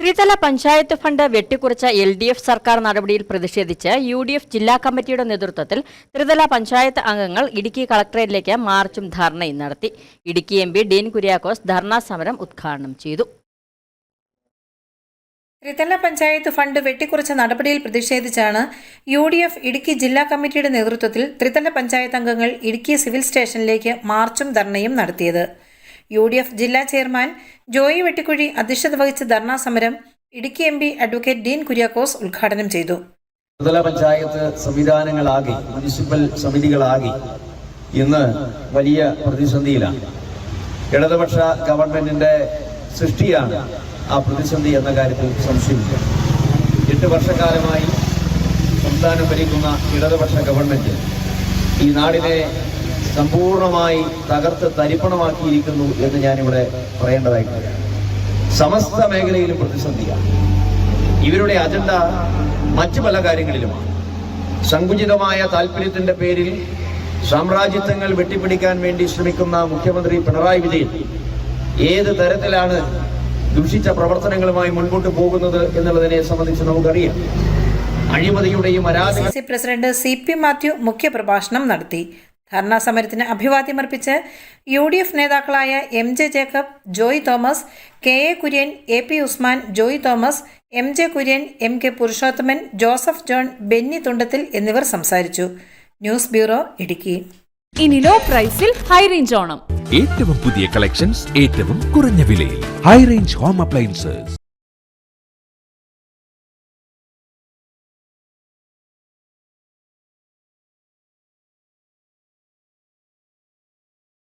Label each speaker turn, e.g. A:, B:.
A: ത്രിതല പഞ്ചായത്ത് ഫണ്ട് വെട്ടിക്കുറച്ച L D F സർക്കാർ നടപടിയിൽ പ്രതിഷേധിച്ച് യു ഡി എഫ് ജില്ലാ കമ്മിറ്റിയുടെ നേതൃത്വത്തിൽ ത്രിതല പഞ്ചായത്ത് അംഗങ്ങൾ ഇടുക്കി കളക്ടറേറ്റിലേക്ക് മാർച്ചും ധർണയും നടത്തി. ഇടുക്കി എം പി ഡീൻ കുര്യാക്കോസ് ധർണാ സമരം ഉദ്ഘാടനം ചെയ്തു.
B: ത്രിതല പഞ്ചായത്ത് ഫണ്ട് വെട്ടിക്കുറച്ച നടപടിയിൽ പ്രതിഷേധിച്ചാണ് യു ഡി എഫ് ഇടുക്കി ജില്ലാ കമ്മിറ്റിയുടെ നേതൃത്വത്തിൽ ത്രിതല പഞ്ചായത്ത് അംഗങ്ങൾ ഇടുക്കി സിവിൽ സ്റ്റേഷനിലേക്ക് മാർച്ചും ധർണയും നടത്തിയത്. യു ഡി എഫ് ജില്ലാ ചെയർമാൻ ജോയി വെട്ടിക്കുഴി അധ്യക്ഷത വഹിച്ച ധർണാ സമരം Idukki M P advocate Dean Kuriakose ഉദ്ഘാടനം ചെയ്തു.
C: ത്രിതല പഞ്ചായത്ത് സംവിധാനങ്ങളാകെ മുനിസിപ്പൽ സമിതികളാകെ ഇന്ന് വലിയ പ്രതിസന്ധിയിലാണ്. ഇടതുപക്ഷ ഗവൺമെന്റിന്റെ സൃഷ്ടിയാണ് ആ പ്രതിസന്ധി എന്ന കാര്യത്തിൽ സംശയമില്ല. എട്ട് വർഷക്കാലമായി സംസ്ഥാനം ഭരിക്കുന്ന ഇടതുപക്ഷ ഗവൺമെന്റ് ഈ നാടിനെ സമ്പൂർണമായി തകർത്ത് തരിപ്പണമാക്കിയിരിക്കുന്നു എന്ന് ഞാനിവിടെ പറയേണ്ടതായിട്ടുണ്ട്. സമസ്ത മേഖലയിലും പ്രതിസന്ധിയാണ് ഇവരുടെ അജണ്ട മറ്റു പല കാര്യങ്ങളിലുമാണ്. സങ്കുചിതമായ താല്പര്യത്തിന്റെ പേരിൽ സാമ്രാജ്യത്വങ്ങൾ വെട്ടിപ്പിടിക്കാൻ വേണ്ടി ശ്രമിക്കുന്ന മുഖ്യമന്ത്രി പിണറായി വിജയൻ ഏത് തരത്തിലാണ് ദുഷിച്ച പ്രവർത്തനങ്ങളുമായി മുൻപോട്ട് പോകുന്നത് എന്നുള്ളതിനെ സംബന്ധിച്ച് നമുക്കറിയാം. അഴിമതിയുടെയും
B: C president C P Mathew മുഖ്യപ്രഭാഷണം നടത്തി. ധർണാ സമരത്തിന് അഭിവാദ്യമർപ്പിച്ച് യു ഡി എഫ് നേതാക്കളായ M J Jacob Joy Thomas K A Kurian A P Usman Joy Thomas M J Kurian M K Purushothaman Joseph John Benny Thundathil എന്നിവർ സംസാരിച്ചു. News bureau Idukki.
D: ഇനി low പ്രൈസിൽ ഹൈ റേഞ്ച് ഓണം.
E: ഏറ്റവും പുതിയ collections ഏറ്റവും കുറഞ്ഞ വിലയിൽ. High range home appliances